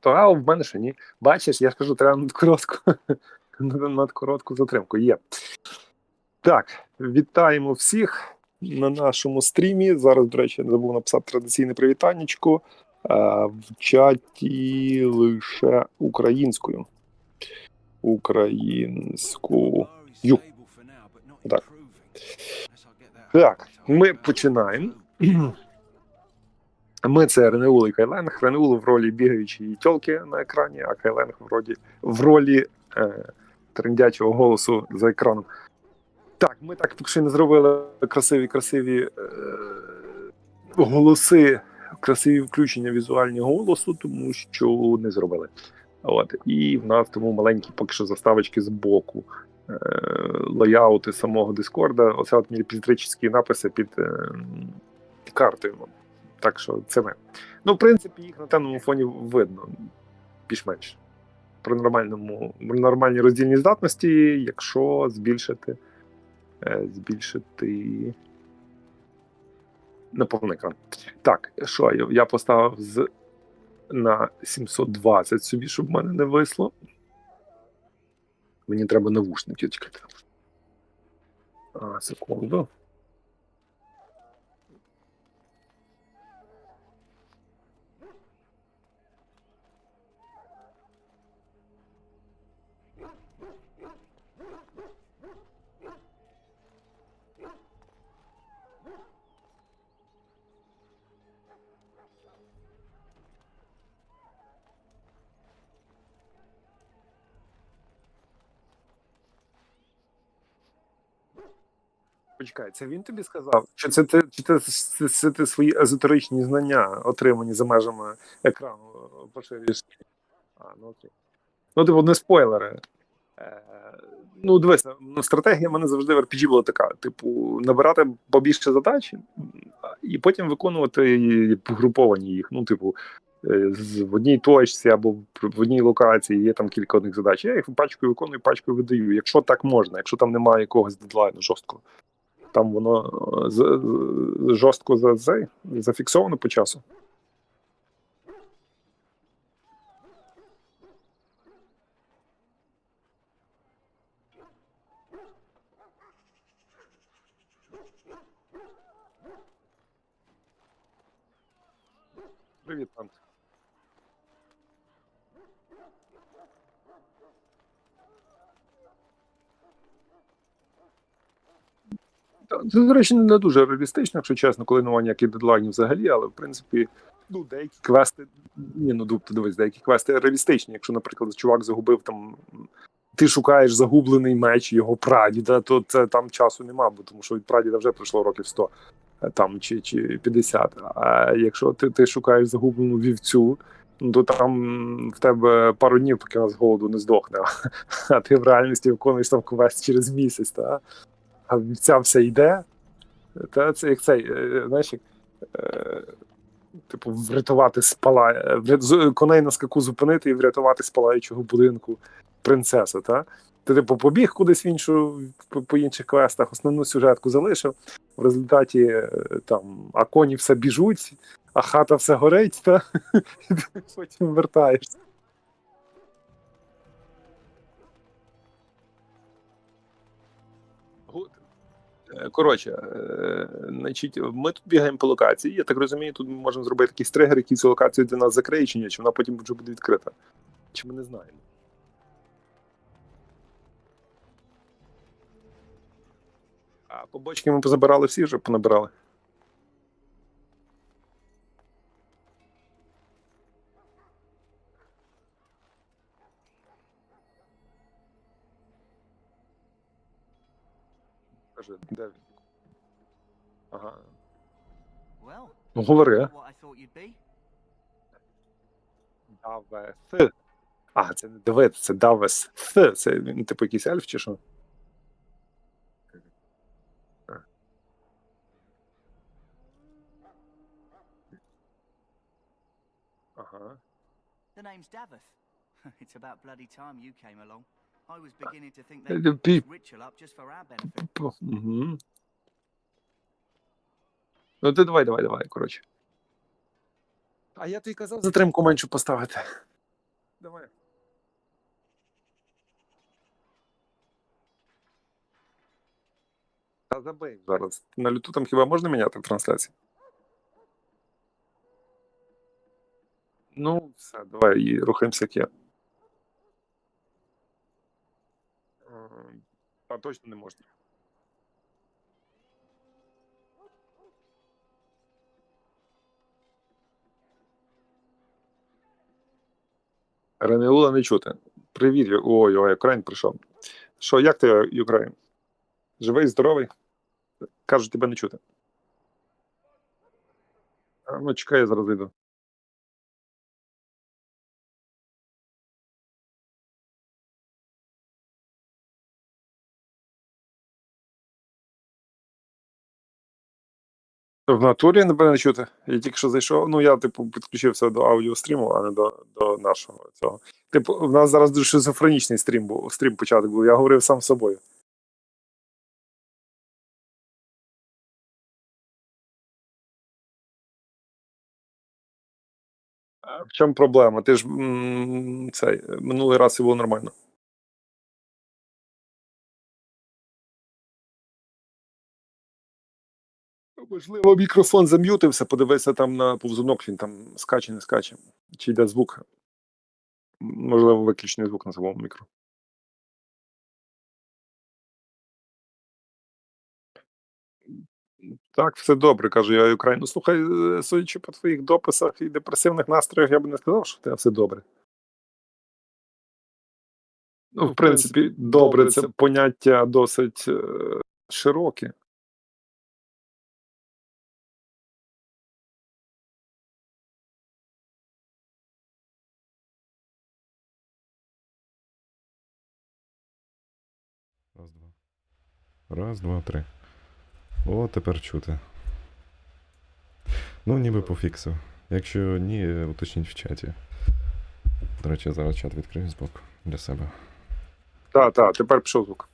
То, в мене ще ні. Бачиш, я ж кажу, треба над коротку. над коротку затримку. Є. Так, вітаємо всіх на нашому стрімі. Зараз, до речі, забув написати традиційне привітаннячко. В чаті лише українською. Українською. Так. Так, ми починаємо. Ми це Ренеул і Кайленг. Ренеул в ролі бігаючої тьолки на екрані, а Кайленг в ролі, в ролі е, трендячого голосу за екраном. Так, ми так поки не зробили красиві, красиві е, голоси, красиві включення візуальні голосу, тому що не зробили. От. І в нас тому маленькі поки що заставочки з боку. Е, лаяути самого Дискорда, оце от міліпіздричні написи під е, картою. Так що це ми. Ну, в принципі, їх на темному фоні видно більш-менш. При нормальному, нормальній роздільній здатності, якщо збільшити, е, збільшити на повний екран. Так, що я, я поставив з на 720 собі, щоб в мене не висло. Мені треба навушники чекати. А, секунду. Почекай, це він тобі сказав? Чи це ти, чи це, це, це ти свої езотеричні знання, отримані за межами екрану, поширюєш? А, ну окей. Ну, типу, не спойлери. Е, ну, дивись, ну, стратегія в мене завжди в RPG була така: типу, набирати побільше задач і потім виконувати погруповані їх. Ну, типу, е, в одній точці або в одній локації є там кілька одних задач. Я їх пачкою виконую, пачкою видаю. Якщо так можна, якщо там немає якогось дедлайну жорсткого. Там воно е, жорстко за, за, зафіксовано по часу. Привіт, Ант. Це, до речі, не дуже реалістично, якщо чесно, коли немає ніяких дедлайнів взагалі, але в принципі, ну, деякі квести. Ні, ну дивись, деякі квести реалістичні. Якщо, наприклад, чувак загубив там. Ти шукаєш загублений меч його прадіда, то це там часу нема, бо тому що від прадіда вже пройшло років 100 е, там чи, чи 50. А якщо ти, ти шукаєш загублену вівцю, ну, то там в тебе пару днів, поки вона з голоду не здохне. А ти в реальності виконуєш там квест через місяць, та? А вся йде. Та це як цей, е, знаєш, як, е, типу, врятувати спала... врят... коней на скаку зупинити і врятувати з палаючого будинку принцесу, та? Ти типу побіг кудись в іншу по, по інших квестах, основну сюжетку залишив. В результаті е, там, а коні все біжуть, а хата все горить, та? і потім вертаєшся. Коротше, е, значить, ми тут бігаємо по локації. Я так розумію, тут ми можемо зробити якийсь тригер, який цю локацію для нас закриє, чи ні, чи вона потім вже буде відкрита. Чи ми не знаємо. А побочки ми позабирали всі вже понабирали. Де він? Ага. Ну, говори. Давес. А, це не Давид, це Давес. Це він, типу якийсь ельф чи що? Ага. The name's Davith. it's about bloody time you came along. I was beginning to think they the put this peop- ritual up just for our benefit. Угу. Ну, ти давай, давай, давай, коротше. А я тобі казав затримку меншу поставити. Давай. Та забий зараз. На люту там хіба можна міняти трансляцію? Ну, все, давай і рухаємося як є. Е, Та точно не можна. Ренеула не чути. Привіт, ой, ой, Україн прийшов. Що, як ти, Україн? Живий, здоровий? Кажуть, тебе не чути. А, ну, чекай, я зараз йду. В натурі не не чути. Я тільки що зайшов. Ну, я, типу, підключився до аудіостріму, а не до, до нашого цього. Типу, в нас зараз дуже шизофренічний стрім був. Стрім початок був. Я говорив сам з собою. В чому проблема? Ти ж м, цей минулий раз і було нормально. Можливо, мікрофон зам'ютився, подивися там на повзунок, він там скаче, не скаче. Чи йде звук. Можливо, виключений звук на самому мікро. Так, все добре, кажу я Україну. Ну, слухай, е, судячи по твоїх дописах і депресивних настроях, я би не сказав, що в тебе все добре. Ну, в принципі, добре, це поняття досить е, широке. Раз, два, три. О, тепер чути. Ну, ніби пофіксив. Якщо ні, уточніть в чаті. До речі, я зараз чат відкрию збоку для себе. Так, так, тепер пішов звук.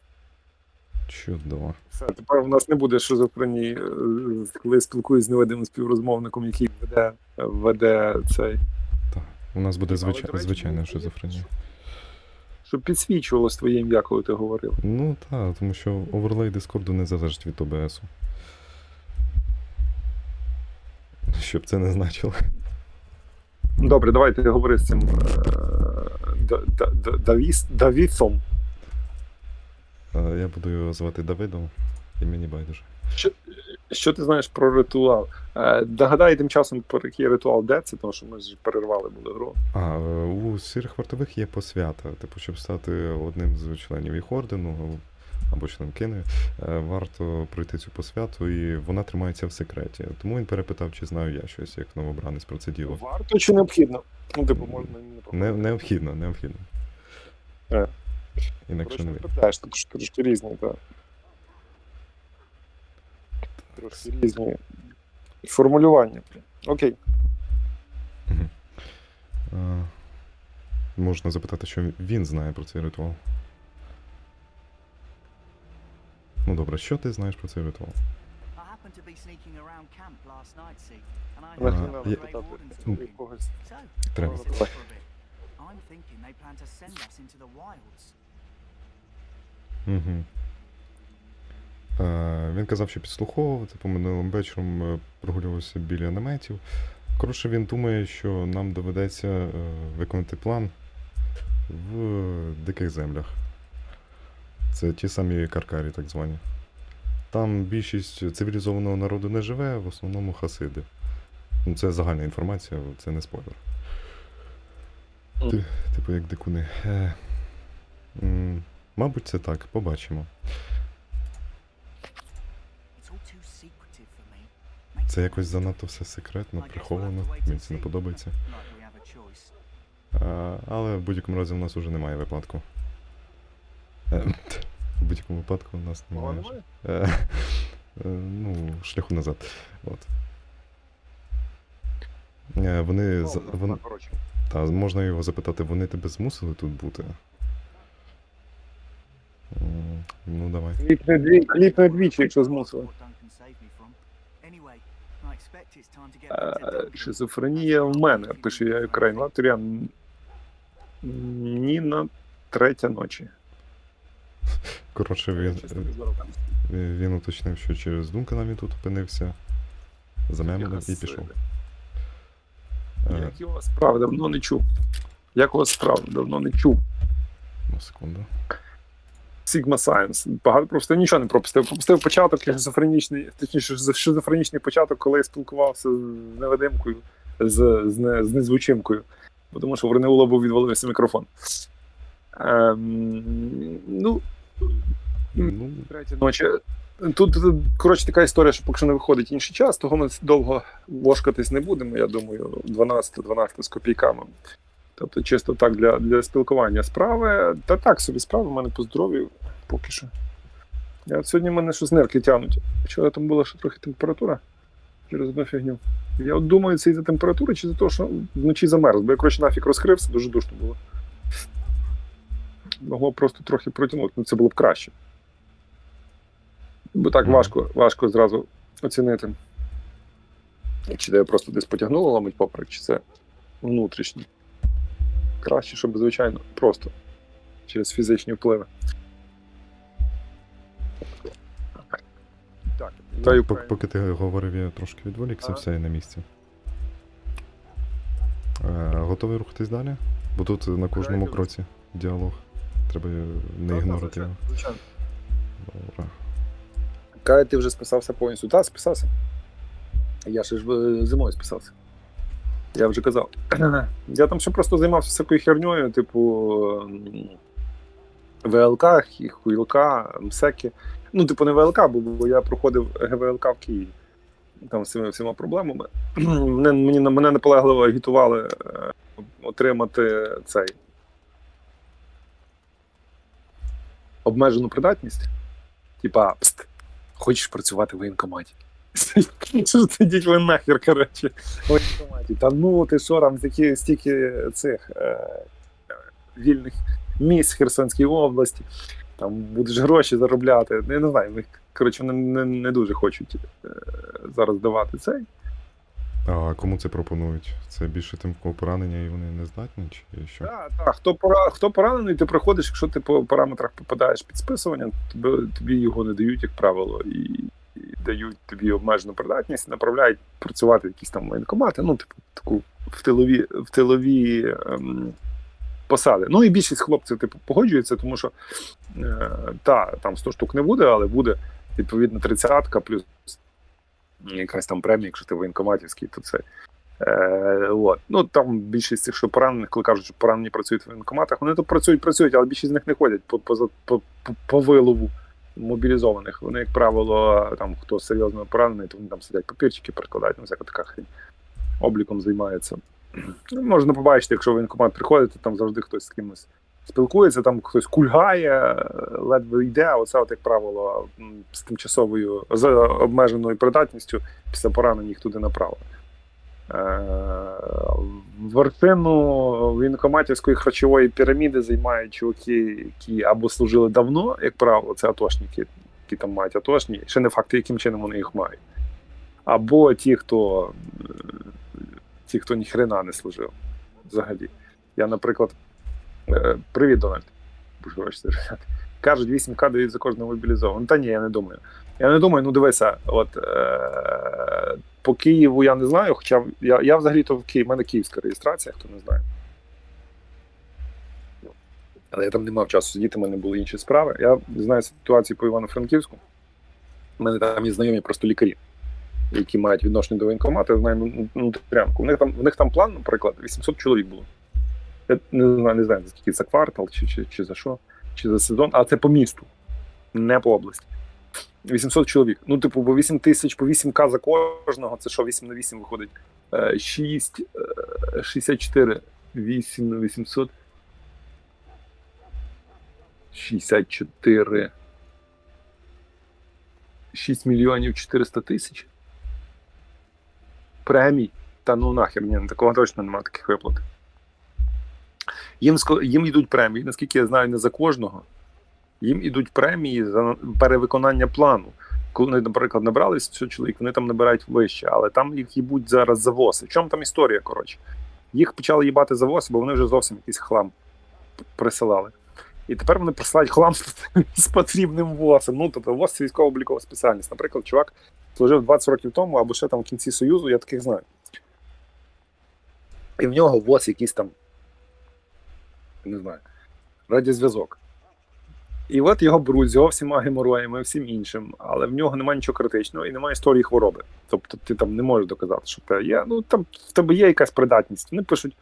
Чудово. Все, тепер у нас не буде шизофренії, е, коли спілкуюсь з невидимим співрозмовником, який веде, веде цей. Так. У нас буде звичай... звичайна шизофренія. Щоб підсвічувалось твоє ім'я, коли ти говорив. Ну так, тому що оверлей Дискорду не залежить від ОБСу. Щоб це не значило. Добре, давайте говори з цим е, Да- Да- Да- Давіс, Давісом. Я буду його звати Давидом, і мені байдуже. Що, ти знаєш про ритуал? Е, догадай тим часом, про який ритуал де це, тому що ми ж перервали були гру. А, е, у сірих вартових є посвята. Типу, щоб стати одним з членів їх ордену або членкиною, е, варто пройти цю посвяту, і вона тримається в секреті. Тому він перепитав, чи знаю я щось, як новобранець про це діло. Варто чи необхідно? Ну, типу, можна не Не, необхідно, необхідно. Е. Інакше не Коротше, ви. питаєш, тут трошки різні, так. Трошки різні формулювання. Окей. А, можна запитати, що він знає про цей ритуал. Ну добре, що ти знаєш про цей ритуал? Треба. Угу. Е, він казав, що підслуховував, типу минулим вечором е, прогулювався біля наметів. Коротше, він думає, що нам доведеться е, виконати план в диких землях. Це ті самі каркарі, так звані. Там більшість цивілізованого народу не живе, в основному хасиди. Ну, це загальна інформація, це не спойлер. Ти- Типу, як дикуни. Мабуть, це так, побачимо. Це якось занадто все секретно, приховано, мені це не подобається. А, але в будь-якому разі в нас уже немає випадку. Е, В будь-якому випадку у нас немає. Е, е, ну, шляху назад. От. Вони, Ну, та, можна його запитати, вони тебе змусили тут бути? Ну, давай. Кліпне двічі, якщо змусили. Шизофренія в мене, пише я Україн Латвіан. Ніна третя ночі. Коротше, він, він уточнив, що через Дункана він тут опинився. Замемлив і пішов. Е, Як його справ давно не чув. Як його справ давно не чув. ну, секунду. Sigma Science. Багато просто нічого не пропустив. Пропустив початок шизофренічний, точніше, шизофренічний початок, коли я спілкувався з невидимкою, з, з, не, з незвучимкою. Бо Тому що в Ренеула був відвалився мікрофон. Ем, ну, Ну, третя ночі. Тут, коротше, така історія, що поки що не виходить інший час, того ми довго вошкатись не будемо. Я думаю, 12-12 з копійками. Тобто, чисто так для, для спілкування справи. Та так собі справи, в мене по здоров'ю поки що. Я, от сьогодні в мене щось нерки тягнуть. Вчора там була ще трохи температура через одну фігню. Я от думаю, це із-за температури чи за те, що вночі замерз, бо я коротше нафіг розкрився, дуже душно було. Могло просто трохи протягнути, ну це було б краще. Бо так важко, важко зразу оцінити. Чи тебе просто десь потягнуло ламить поперек, чи це внутрішнє. Краще, щоб, звичайно, просто через фізичні впливи. Так, так, поки ти говорив, я трошки відволікся, все я на місці. Е, готовий рухатись далі? Бо тут на кожному кроці діалог. Треба не ігнорити його. Звичайно. Добре. Каже, ти вже списався повністю. Так, списався. Я ще ж е, зимою списався. Я вже казав. Я там ще просто займався всякою херньою, типу ВЛК, хі- хуйлк, МСЕКи. Ну, типу, не ВЛК, бо, бо я проходив ГВЛК в Києві. Там з цими всіма проблемами. Мене, мені, мене наполегливо агітували е, отримати цей обмежену придатність. Типа, пст, хочеш працювати в воєнкоматі. Ідіть ви нахер, коротше, воєнкоматі. Та ну ти що, там стільки, стільки цих е, вільних місць в Херсонській області, там будеш гроші заробляти. Ну, Я не знаю, коротше, вони не, не дуже хочуть е, зараз давати цей. А кому це пропонують? Це більше тим, кого поранення і вони не здатні, чи що? Так, так. Хто, пора, хто поранений, ти приходиш, якщо ти по параметрах попадаєш під списування, тобі, тобі його не дають, як правило, і дають тобі обмежену придатність, направляють працювати в якісь там воєнкомати, ну, типу, таку в тилові, в тилові ем, посади. Ну і більшість хлопців типу, погоджується, тому що е, та, там 100 штук не буде, але буде відповідно 30-ка плюс якась там премія, якщо ти воєнкоматівський, то це. Е, от. Ну там більшість цих, що поранених, коли кажуть, що поранені працюють в воєнкоматах, вони тут працюють, працюють, але більшість з них не ходять по, по, по, по вилову мобілізованих. Вони, як правило, там хто серйозно поранений, то вони там сидять папірчики, перекладають, ну всяка така хрень. Обліком займаються. Ну, можна побачити, якщо в воєнкомат приходить, то там завжди хтось з кимось спілкується, там хтось кульгає, ледве йде, а оце, от, як правило, з тимчасовою з обмеженою придатністю після поранення їх туди направо. Е, Вершину воєнкоматівської харчової піраміди займають чуваки, які або служили давно, як правило, це атошники, які там мають атошні, ще не факт, яким чином вони їх мають. Або ті, хто ті, хто ніхрена не служив взагалі. Я, наприклад, е, привіт, Дональд. Кажуть, 8К дають за кожного мобілізованого. Та ні, я не думаю. Я не думаю, ну дивися, от е, по Києву я не знаю, хоча я, я взагалі-то в Києві, в мене київська реєстрація, хто не знає. Але я там не мав часу сидіти, в мене були інші справи. Я знаю ситуацію по Івано-Франківську. У мене там є знайомі просто лікарі, які мають відношення до воєнкомату, я знаю ну, ну. У них там, в них там план, наприклад, 800 чоловік було. Я не знаю, не знаю, скільки за квартал, чи, чи, чи за що, чи за сезон, а це по місту, не по області. 800 чоловік. Ну, типу, по 8 тисяч, по 8К за кожного, це що, 8 на 8 виходить? Е, 6, е, 64, 8 на 800. 64. 6 мільйонів 400 тисяч. Премій. Та ну нахер, ні, такого точно немає таких виплат. Їм, їм йдуть премії, наскільки я знаю, не за кожного. Їм ідуть премії за перевиконання плану. коли вони, наприклад, набрали 100 чоловік, вони там набирають вище, але там їх їбуть зараз завози. В чому там історія, коротше? Їх почали їбати завози, бо вони вже зовсім якийсь хлам присилали. І тепер вони присилають хлам з, потрібним ВОЗом. Ну, тобто ВОЗ це військово-облікова спеціальність. Наприклад, чувак служив 20 років тому або ще там в кінці Союзу, я таких знаю. І в нього ВОЗ якийсь там, не знаю, радіозв'язок. І от його беруть його всіма геморроями, всім іншим, але в нього немає нічого критичного і немає історії хвороби. Тобто ти там не можеш доказати, що в тебе є. Ну там в тебе є якась придатність. Вони пишуть,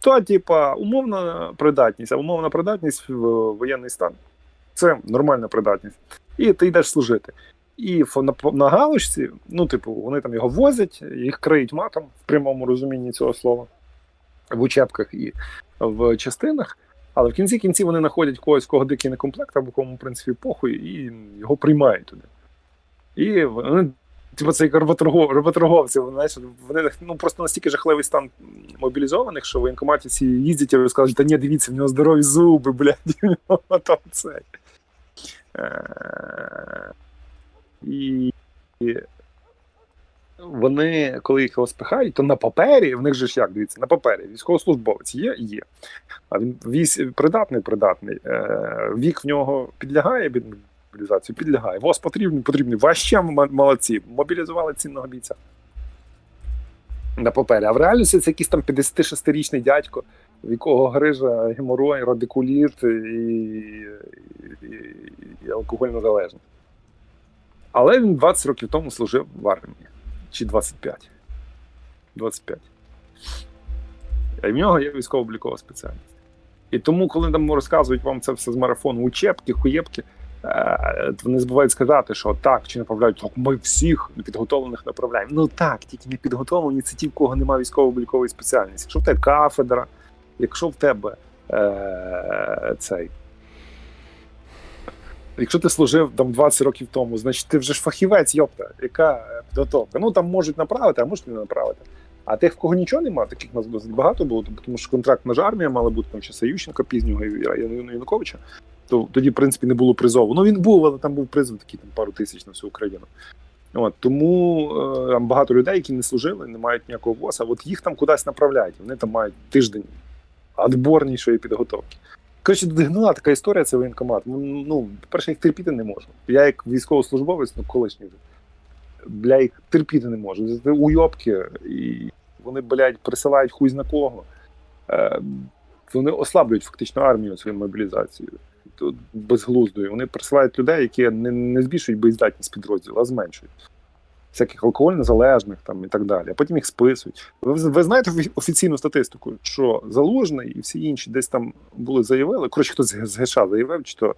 то, типа, умовна придатність, а умовна придатність в воєнний стан. Це нормальна придатність. І ти йдеш служити. І на, на галочці, ну, типу, вони там його возять, їх криють матом в прямому розумінні цього слова, в учебках і в частинах. Але в кінці кінці вони знаходять когось, кого дикий некомплект, або кому, в принципі, похуй, і його приймають туди. І вони, типу, це як роботорговці, знаєш, вони ну, просто настільки жахливий стан мобілізованих, що в воєнкоматі всі їздять і скажуть, та ні, дивіться, в нього здорові зуби, блядь, в нього там це. Е, і вони, коли їх його спихають, то на папері, в них же ж як дивіться, на папері військовослужбовець є, є. А він військ придатний, придатний. Е, вік в нього підлягає під мобілізацію, підлягає. ВОЗ потрібний, потрібний. Ваще молодці. Мобілізували цінного бійця. На папері. А в реальності це якийсь там 56-річний дядько, в якого грижа геморой, радикуліт і, і, і, і алкогольна залежність. Але він 20 років тому служив в армії. Чи 25. 25. А в нього є військово-облікова спеціальність. І тому, коли там розказують вам це все з марафону, учебки, хуєбки, е, вони забувають сказати, що так, чи направляють, так ми всіх непідготовлених направляємо. Ну так, тільки непідготовлені це ті, в кого немає військово-облікової спеціальності. Якщо в тебе кафедра, якщо в тебе е, цей. Якщо ти служив там 20 років тому, значить ти вже ж фахівець, йопта, яка е, підготовка. Ну там можуть направити, а можуть не направити. А тих, в кого нічого немає, таких нас досить багато було, тому що контракт на армія мала бути там ще Сающенка пізнього Януковича, то тоді, в принципі, не було призову. Ну він був, але там був призов такий там пару тисяч на всю Україну. От, тому е, там багато людей, які не служили, не мають ніякого ВОЗа, от їх там кудись направляють. Вони там мають тиждень адборнішої підготовки. Коротше, гнила така історія, це воєнкомат. Ну, Ну, по-перше, їх терпіти не можу. Я як військовослужбовець, ну колишній вже, бля, їх терпіти не можу. Це уйобки, і вони, блядь, присилають хуй зна кого. Е, вони ослаблюють фактично армію своєю мобілізацією. Безглуздою. Вони присилають людей, які не, не збільшують боєздатність підрозділу, а зменшують. Всяких алкогольно залежних там і так далі, а потім їх списують. Ви, ви знаєте офіційну статистику, що Залужний і всі інші десь там були заявили. Коротше, хтось з ГШ заявив, чи то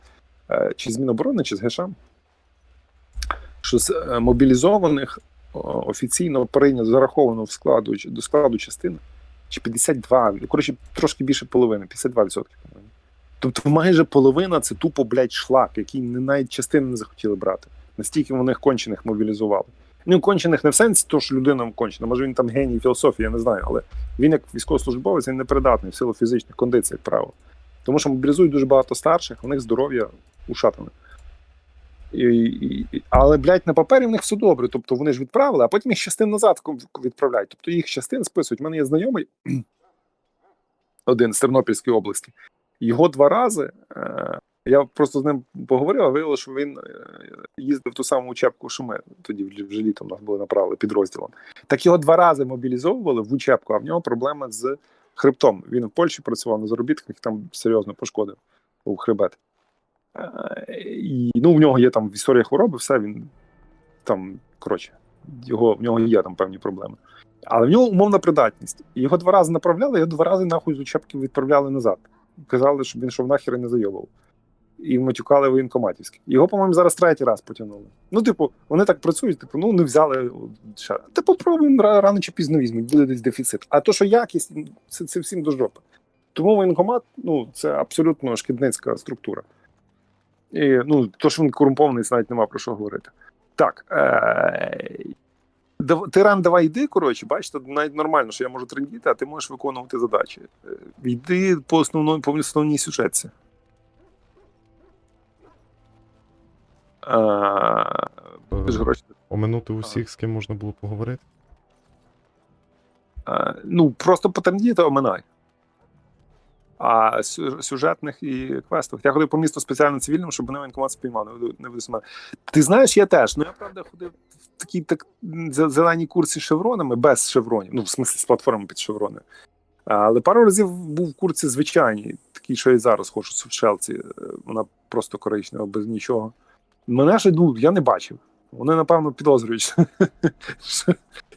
е, чи з Міноборони, чи з ГШ, що з е, мобілізованих офіційно прийнято зараховано в складу до складу частини чи 52, коротше, трошки більше половини, 52%. по-моєму. Тобто майже половина це тупо, блядь, шлак, який не навіть частини не захотіли брати. Настільки вони кончених мобілізували. Ну, кончених не в сенсі того, що людина кончена, може він там геній філософії, я не знаю, але він як військовослужбовець він непридатний в силу фізичних кондицій, як правило. Тому що мобілізують дуже багато старших, у них здоров'я ушатане. І, і- але, блядь, на папері в них все добре. Тобто вони ж відправили, а потім їх частин назад відправляють. Тобто їх частин списують. У мене є знайомий один з Тернопільської області. Його два рази. Е, я просто з ним поговорив, а виявилося, що він е, їздив в ту саму учебку, що ми тоді вже- літом нас були направили підрозділом. Так його два рази мобілізовували в учебку, а в нього проблема з хребтом. Він в Польщі працював на заробітках, там серйозно пошкодив у хребет. Е, І ну, в нього є там історія хвороби, все він там, коротше, його, в нього є там певні проблеми. Але в нього умовна придатність. Його два рази направляли, його два рази нахуй з учебки відправляли назад. Казали, щоб він йшов нахер і не зайобував. І матюкали воєнкоматівські. Його, по-моєму, зараз третій раз потягнули. Ну, типу, вони так працюють, типу, ну не взяли ще. Та попробуємо рано чи пізно візьмуть, буде десь дефіцит. А то, що якість, це, це всім до жопи. Тому воєнкомат, ну, це абсолютно шкідницька структура. І, ну, то, що він корумпований, це навіть нема про що говорити. Так. Е- Тиран, давай йди, коротше, бачите, навіть нормально, що я можу трендіти, а ти можеш виконувати задачі. Е, Йди по основній, по основній сюжетці. Оминути усіх, з ким можна було поговорити? Е, ну, просто потердіти оминай. А сюжетних і квестових. Я ходив по місту спеціально цивільним, щоб мене воєнкомат спіймав, не веду- не веду себе. Ти знаєш, я теж. Ну я правда ходив в такій так, зеленій курці з шевронами, без шевронів, ну, в смислі з платформами під шеврони. Але пару разів був в курці звичайній, такій, що і зараз хочу в шелці. Е, Вона просто коричнева, без нічого. Мене ж ну, я не бачив. Вони, напевно, підозрюють.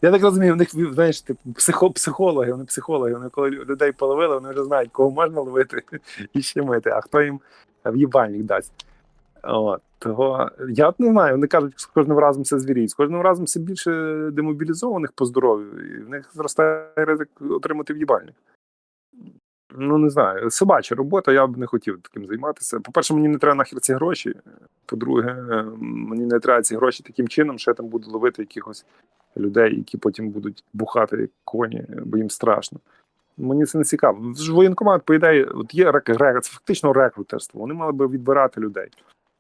Я так розумію, в них знаєш, типу, психо, психологи, вони психологи, вони коли людей половили, вони вже знають, кого можна ловити і щемити, а хто їм в їбальник дасть. От, того я не знаю, вони кажуть, що з кожним разом все звіріють, з кожним разом все більше демобілізованих по здоров'ю, і в них зростає ризик отримати в'їбальник. Ну, не знаю, собача робота, я б не хотів таким займатися. По-перше, мені не треба нахер ці гроші. По-друге, мені не треба ці гроші таким чином, що я там буду ловити якихось людей, які потім будуть бухати коні, бо їм страшно. Мені це не цікаво. Воєнкомат, по ідеї, от є рек, це фактично рекрутерство. Вони мали би відбирати людей.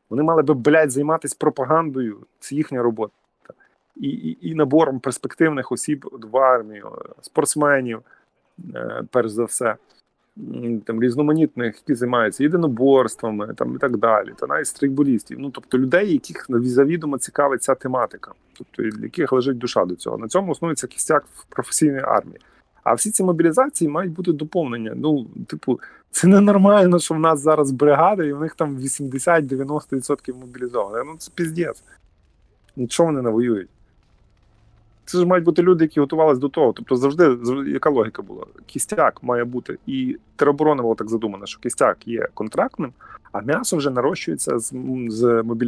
Вони мали би, блядь, займатися пропагандою. Це їхня робота. І, і, і набором перспективних осіб в армію, спортсменів, е, перш за все, там різноманітних, які займаються єдиноборствами там, і так далі, та навіть стрейкболістів. Ну, тобто людей, яких завідомо цікавить ця тематика, тобто для яких лежить душа до цього. На цьому основується кістяк в професійної армії. А всі ці мобілізації мають бути доповнення. Ну, типу, це ненормально, що в нас зараз бригади, і в них там 80-90% мобілізованих. Ну це піздець. Нічого вони не воюють. Це ж мають бути люди, які готувалися до того. Тобто завжди зав- яка логіка була? Кістяк має бути, і тероборона було так задумано, що кістяк є контрактним, а м'ясо вже нарощується з, з мобілізованих.